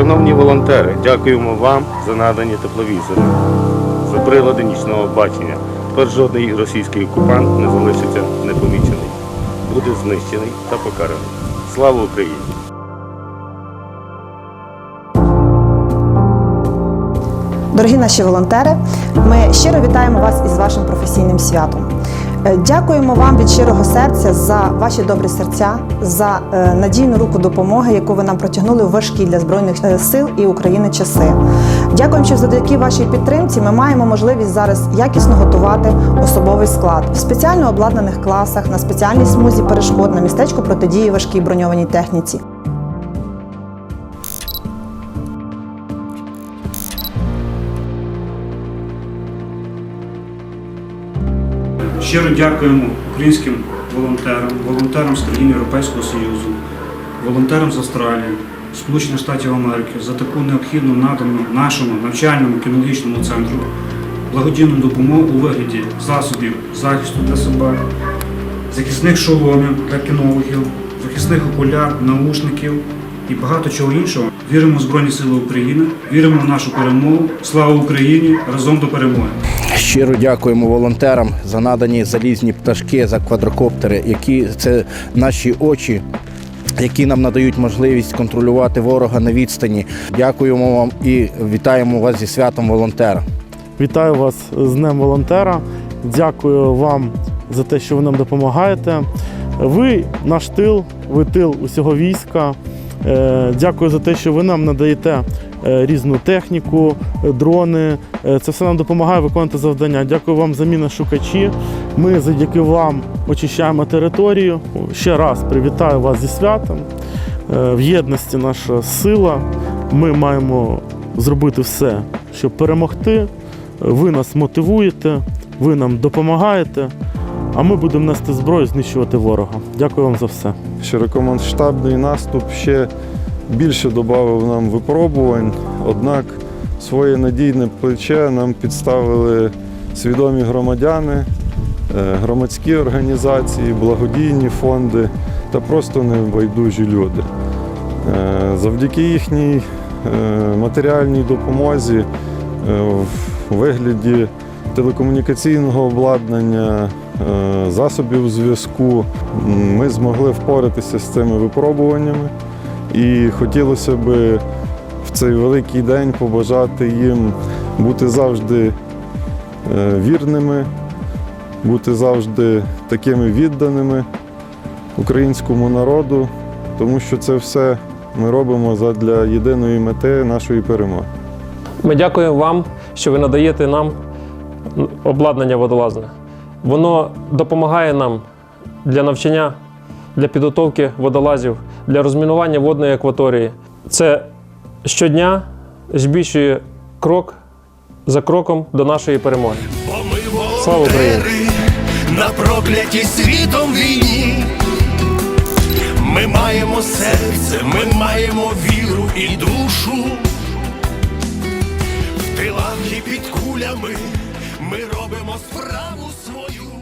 Шановні волонтери, дякуємо вам за надані тепловізори, за прилади нічного бачення. Тепер жодний російський окупант не залишиться непомічений, буде знищений та покараний. Слава Україні! Дорогі наші волонтери, ми щиро вітаємо вас із вашим професійним святом. Е, Дякуємо вам від щирого серця за ваші добрі серця, за е, надійну руку допомоги, яку ви нам протягнули у важкі для збройних е, сил і України часи. Дякуємо, що завдяки вашій підтримці ми маємо можливість зараз якісно готувати особовий склад в спеціально обладнаних класах, на спеціальній смузі перешкод, на містечку протидії важкій броньованій техніці. Щиро дякуємо українським волонтерам, волонтерам з країн Європейського Союзу, волонтерам з Австралії, Сполучених Штатів Америки за таку необхідну надану нашому навчальному кінологічному центру благодійну допомогу у вигляді засобів захисту для собак, захисних шоломів для кінологів, захисних окуляр, наушників і багато чого іншого. Віримо в Збройні Сили України, віримо в нашу перемогу. Слава Україні! Разом до перемоги! Щиро дякуємо волонтерам за надані залізні пташки, за квадрокоптери, які це наші очі. Які нам надають можливість контролювати ворога на відстані. Дякуємо вам і вітаємо вас зі святом волонтера. Вітаю вас з Днем волонтера. Дякую вам за те, що ви нам допомагаєте. Ви наш тил, ви тил усього війська. Е, Дякую за те, що ви нам надаєте е, різну техніку, е, дрони. Це все нам допомагає виконувати завдання. Дякую вам за міношукачі. Ми завдяки вам очищаємо територію. Ще раз привітаю вас зі святом. В єдності наша сила. Ми маємо зробити все, щоб перемогти. Ви нас мотивуєте, ви нам допомагаєте, а ми будемо нести зброю, знищувати ворога. Дякую вам за все. Широкомасштабний наступ ще більше додав нам випробувань, однак своє надійне плече нам підставили свідомі громадяни, е, громадські організації, благодійні фонди та просто небайдужі люди. Е, Завдяки їхній е, матеріальній допомозі в вигляді телекомунікаційного обладнання, засобів зв'язку ми змогли впоратися з цими випробуваннями. І хотілося б в цей великий день побажати їм бути завжди е, вірними, бути завжди такими відданими українському народу, тому що це все ми робимо задля єдиної мети нашої перемоги. Ми дякуємо вам, що ви надаєте нам обладнання водолазне. Воно допомагає нам для навчання, для підготовки водолазів, для розмінування водної акваторії. Це щодня збільшує крок за кроком до нашої перемоги. Слава Україні! на проклятій світом війні. Ми маємо серце, ми маємо віру і душу. В тилах і під кулями ми робимо справу свою.